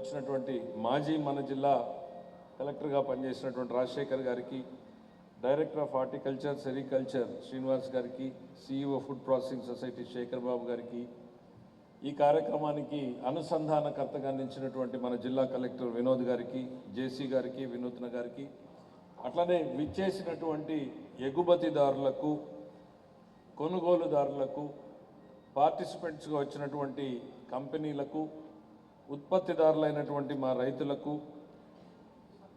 వచ్చినటువంటి మాజీ మన జిల్లా కలెక్టర్గా పనిచేసినటువంటి రాజశేఖర్ గారికి director of horticulture sericulture Srinivas గారికి CEO food processing society Shekhar Babu గారికి ఈ కార్యక్రమానికి అనుసంధానకర్తగా నిలిచినటువంటి మన జిల్లా కలెక్టర్ వినోద్ గారికి జేసీ గారికి వినూత్న గారికి అట్లనే విచ్చేసినటువంటి ఎగుమతిదారులకు కొనుగోలుదారులకు పార్టిసిపెంట్స్గా వచ్చినటువంటి కంపెనీలకు ఉత్పత్తిదారులైనటువంటి మా రైతులకు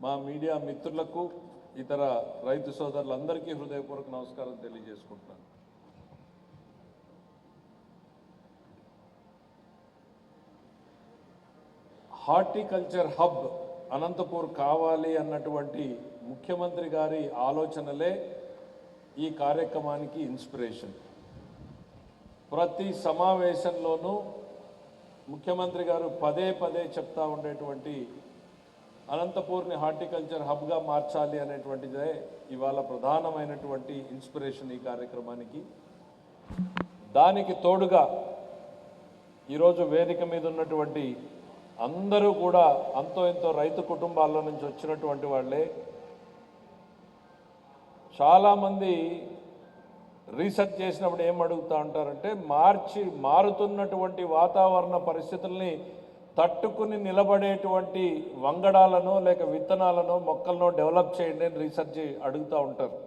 మా మీడియా మిత్రులకు ఇతర రైతు సోదరులందరికీ హృదయపూర్వక నమస్కారం తెలియజేసుకుంటున్నాను. హార్టికల్చర్ హబ్ అనంతపూర్ కావాలి అన్నటువంటి ముఖ్యమంత్రి గారి ఆలోచనలే ఈ కార్యక్రమానికి ఇన్స్పిరేషన్. ప్రతి సమావేశంలోనూ ముఖ్యమంత్రి గారు పదే పదే చెప్తా ఉండేటువంటి అనంతపూర్ని హార్టికల్చర్ హబ్గా మార్చాలి అనేటువంటిదే ఇవాళ ప్రధానమైనటువంటి ఇన్స్పిరేషన్ ఈ కార్యక్రమానికి. దానికి తోడుగా ఈరోజు వేదిక మీద ఉన్నటువంటి అందరూ కూడా అంతో ఎంతో రైతు కుటుంబాల్లో నుంచి వచ్చినటువంటి వాళ్ళే. చాలామంది రీసెర్చ్ చేసినప్పుడు ఏం అడుగుతూ ఉంటారంటే మార్చి మారుతున్నటువంటి వాతావరణ పరిస్థితుల్ని తట్టుకుని నిలబడేటువంటి వంగడాలను లేక విత్తనాలను మొక్కలను డెవలప్ చేయండి అని రీసెర్చ్ అడుగుతూ ఉంటారు.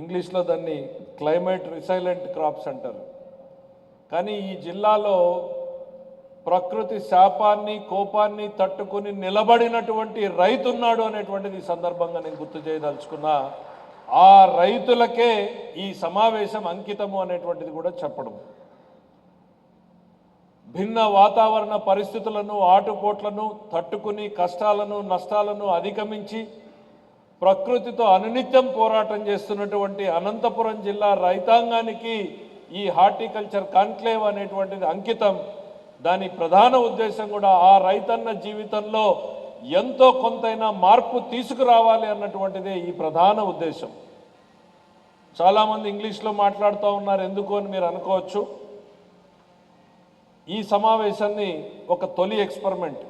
ఇంగ్లీష్లో దాన్ని క్లైమేట్ రిసైలెంట్ క్రాప్స్ అంటారు. కానీ ఈ జిల్లాలో ప్రకృతి శాపాన్ని కోపాన్ని తట్టుకుని నిలబడినటువంటి రైతున్నాడు అనేటువంటిది ఈ సందర్భంగా నేను గుర్తు చేయదలుచుకున్నా. ఆ రైతులకే ఈ సమావేశం అంకితము అనేటువంటిది కూడా చెప్పడం. భిన్న వాతావరణ పరిస్థితులను ఆటుపోట్లను తట్టుకుని కష్టాలను నష్టాలను అధిగమించి ప్రకృతితో అనునిత్యం పోరాటం చేస్తున్నటువంటి అనంతపురం జిల్లా రైతాంగానికి ఈ హార్టికల్చర్ కాన్క్లేవ్ అనేటువంటిది అంకితం. దాని ప్రధాన ఉద్దేశం కూడా ఆ రైతన్న జీవితంలో ఎంతో కొంతైనా మార్పు తీసుకురావాలి అన్నటువంటిదే ఈ ప్రధాన ఉద్దేశం. చాలామంది ఇంగ్లీష్లో మాట్లాడుతూ ఉన్నారు ఎందుకు అని మీరు అనుకోవచ్చు. ఈ సమావేశాన్ని ఒక తొలి ఎక్స్పెరిమెంట్.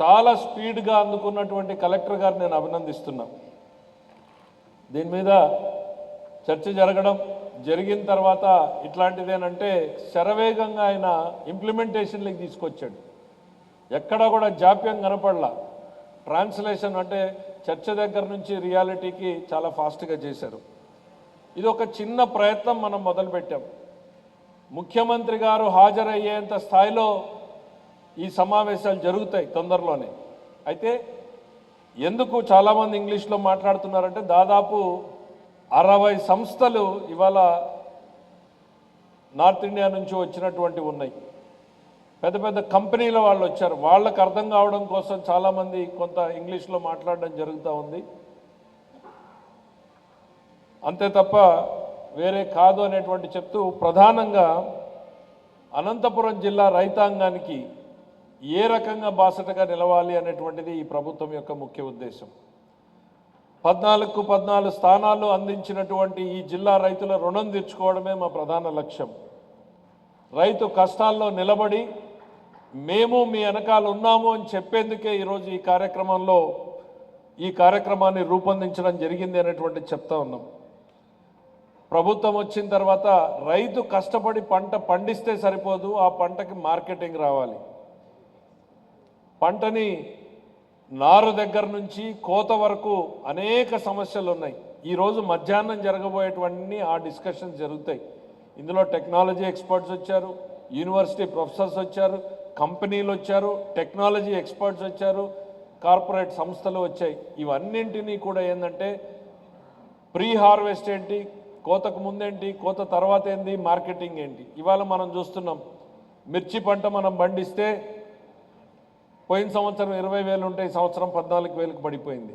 చాలా స్పీడ్గా అందుకున్నటువంటి కలెక్టర్ గారు నేను అభినందిస్తున్నా. దీని మీద చర్చ జరగడం జరిగిన తర్వాత ఇట్లాంటిదేనంటే శరవేగంగా ఆయన ఇంప్లిమెంటేషన్లోకి తీసుకొచ్చాడు. ఎక్కడా కూడా జాప్యం కనపడలా. ట్రాన్స్లేషన్ అంటే చర్చ దగ్గర నుంచి రియాలిటీకి చాలా ఫాస్ట్గా చేశారు. ఇది ఒక చిన్న ప్రయత్నం మనం మొదలుపెట్టాం. ముఖ్యమంత్రి గారు హాజరయ్యేంత స్థాయిలో ఈ సమావేశాలు జరుగుతాయి తొందరలోనే. అయితే ఎందుకు చాలామంది ఇంగ్లీష్లో మాట్లాడుతున్నారంటే దాదాపు అరవై సంస్థలు ఇవాళ నార్త్ ఇండియా నుంచి వచ్చినటువంటి ఉన్నాయి. పెద్ద పెద్ద కంపెనీల వాళ్ళు వచ్చారు. వాళ్ళకు అర్థం కావడం కోసం చాలామంది కొంత ఇంగ్లీష్లో మాట్లాడడం జరుగుతూ ఉంది. అంతే తప్ప వేరే కాదు అనేటువంటి చెప్తూ ప్రధానంగా అనంతపురం జిల్లా రైతాంగానికి ఏ రకంగా బాసటగా నిలవాలి అనేటువంటిది ఈ ప్రభుత్వం యొక్క ముఖ్య ఉద్దేశం. పద్నాలుగు పద్నాలుగు స్థానాలు అందించినటువంటి ఈ జిల్లా రైతుల రుణం తీర్చుకోవడమే మా ప్రధాన లక్ష్యం. రైతు కష్టాల్లో నిలబడి మేము మీ వెనకాల ఉన్నాము అని చెప్పేందుకే ఈరోజు ఈ కార్యక్రమంలో ఈ కార్యక్రమాన్ని రూపొందించడం జరిగింది అనేటువంటి చెప్తా ఉన్నాం. ప్రభుత్వం వచ్చిన తర్వాత రైతు కష్టపడి పంట పండిస్తే సరిపోదు ఆ పంటకి మార్కెటింగ్ రావాలి. పంటని నారు దగ్గర నుంచి కోత వరకు అనేక సమస్యలు ఉన్నాయి. ఈరోజు మధ్యాహ్నం జరగబోయేటువంటి ఆ డిస్కషన్స్ జరుగుతాయి. ఇందులో టెక్నాలజీ ఎక్స్పర్ట్స్ వచ్చారు యూనివర్సిటీ ప్రొఫెసర్స్ వచ్చారు కంపెనీలు వచ్చారు టెక్నాలజీ ఎక్స్పర్ట్స్ వచ్చారు కార్పొరేట్ సంస్థలు వచ్చాయి. ఇవన్నింటినీ కూడా ఏంటంటే ప్రీ హార్వెస్ట్ ఏంటి కోతకు ముందేంటి కోత తర్వాత ఏంటి మార్కెటింగ్ ఏంటి? ఇవాళ మనం చూస్తున్నాం మిర్చి పంట మనం పండిస్తే పోయిన సంవత్సరం ఇరవై వేలు ఉంటే ఈ సంవత్సరం పద్నాలుగు వేలకు పడిపోయింది.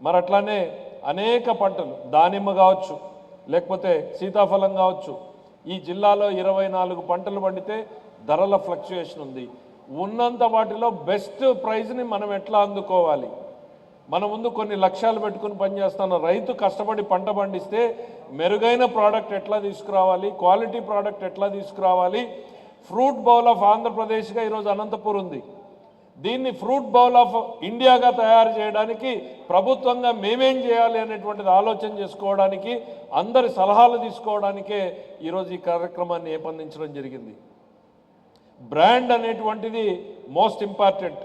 మరి అట్లానే అనేక పంటలు దానిమ్మ కావచ్చు లేకపోతే సీతాఫలం కావచ్చు ఈ జిల్లాలో ఇరవై నాలుగు పంటలు పండితే ధరల ఫ్లక్చుయేషన్ ఉంది. ఉన్నంత వాటిలో బెస్ట్ ప్రైజ్ని మనం ఎట్లా అందుకోవాలి? మన ముందు కొన్ని లక్ష్యాలు పెట్టుకుని పనిచేస్తాను రైతు కష్టపడి పంట పండిస్తే మెరుగైన ప్రోడక్ట్ ఎట్లా తీసుకురావాలి? క్వాలిటీ ప్రోడక్ట్ ఎట్లా తీసుకురావాలి? ఫ్రూట్ బౌల్ ఆఫ్ ఆంధ్రప్రదేశ్గా ఈరోజు అనంతపూర్ ఉంది. దీన్ని ఫ్రూట్ బౌల్ ఆఫ్ ఇండియాగా తయారు చేయడానికి ప్రభుత్వంగా మేమేం చేయాలి అనేటువంటిది ఆలోచన చేసుకోవడానికి అందరి సలహాలు తీసుకోవడానికే ఈరోజు ఈ కార్యక్రమాన్ని ఏపందించడం జరిగింది. బ్రాండ్ అనేటువంటిది మోస్ట్ ఇంపార్టెంట్.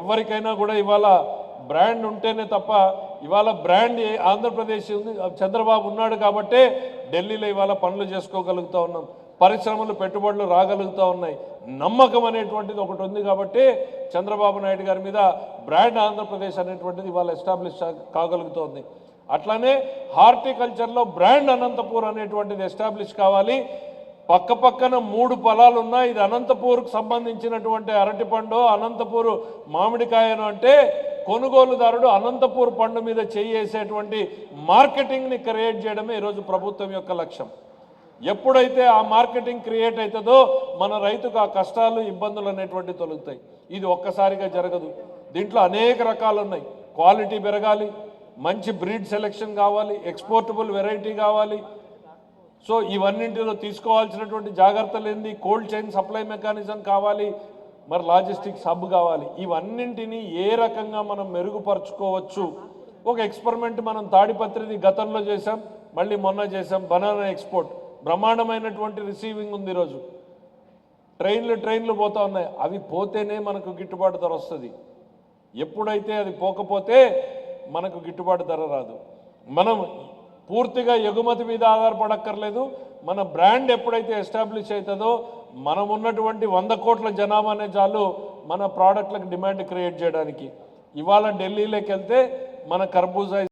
ఎవరికైనా కూడా ఇవాళ బ్రాండ్ ఉంటేనే తప్ప ఇవాళ బ్రాండ్ ఆంధ్రప్రదేశ్ ఉంది చంద్రబాబు ఉన్నాడు కాబట్టే ఢిల్లీలో ఇవాళ పనులు చేసుకోగలుగుతూ ఉన్నాం. పరిశ్రమలు పెట్టుబడులు రాగలుగుతూ ఉన్నాయి. నమ్మకం అనేటువంటిది ఒకటి ఉంది కాబట్టి చంద్రబాబు నాయుడు గారి మీద బ్రాండ్ ఆంధ్రప్రదేశ్ అనేటువంటిది ఇవాళ ఎస్టాబ్లిష్ కాగలుగుతోంది. అట్లానే హార్టికల్చర్లో బ్రాండ్ అనంతపూర్ అనేటువంటిది ఎస్టాబ్లిష్ కావాలి. పక్క పక్కన మూడు పొలాలు ఉన్నాయి. ఇది అనంతపూర్కు సంబంధించినటువంటి అరటిపండు అనంతపూరు మామిడికాయను అంటే కొనుగోలుదారుడు అనంతపూర్ పండు మీద చేయేసేటువంటి మార్కెటింగ్ని క్రియేట్ చేయడమే ఈరోజు ప్రభుత్వం యొక్క లక్ష్యం. ఎప్పుడైతే ఆ మార్కెటింగ్ క్రియేట్ అవుతుందో మన రైతుకు ఆ కష్టాలు ఇబ్బందులు అనేటువంటి తొలుగుతాయి. ఇది ఒక్కసారిగా జరగదు. దీంట్లో అనేక రకాలు ఉన్నాయి. క్వాలిటీ పెరగాలి మంచి బ్రీడ్ సెలెక్షన్ కావాలి ఎక్స్పోర్టబుల్ వెరైటీ కావాలి. సో ఇవన్నింటిలో తీసుకోవాల్సినటువంటి జాగ్రత్తలు ఏంది? కోల్డ్ చైన్ సప్లై మెకానిజం కావాలి మరి లాజిస్టిక్స్ హబ్ కావాలి. ఇవన్నింటినీ ఏ రకంగా మనం మెరుగుపరుచుకోవచ్చు? ఒక ఎక్స్పెరిమెంట్ మనం తాడిపత్రిది గతంలో చేసాం మళ్ళీ మొన్న చేసాం బనానా ఎక్స్పోర్ట్. బ్రహ్మాండమైనటువంటి రిసీవింగ్ ఉంది ఈరోజు. ట్రైన్లు ట్రైన్లు పోతా ఉన్నాయి. అవి పోతేనే మనకు గిట్టుబాటు ధర వస్తుంది. ఎప్పుడైతే అది పోకపోతే మనకు గిట్టుబాటు ధర రాదు. మనం పూర్తిగా ఎగుమతి మీద ఆధారపడక్కర్లేదు. మన బ్రాండ్ ఎప్పుడైతే ఎస్టాబ్లిష్ అవుతుందో మనం ఉన్నటువంటి వంద కోట్ల జనాభానే చాలు మన ప్రోడక్ట్లకు డిమాండ్ క్రియేట్ చేయడానికి. ఇవాళ ఢిల్లీలోకి వెళ్తే మన కర్బూజా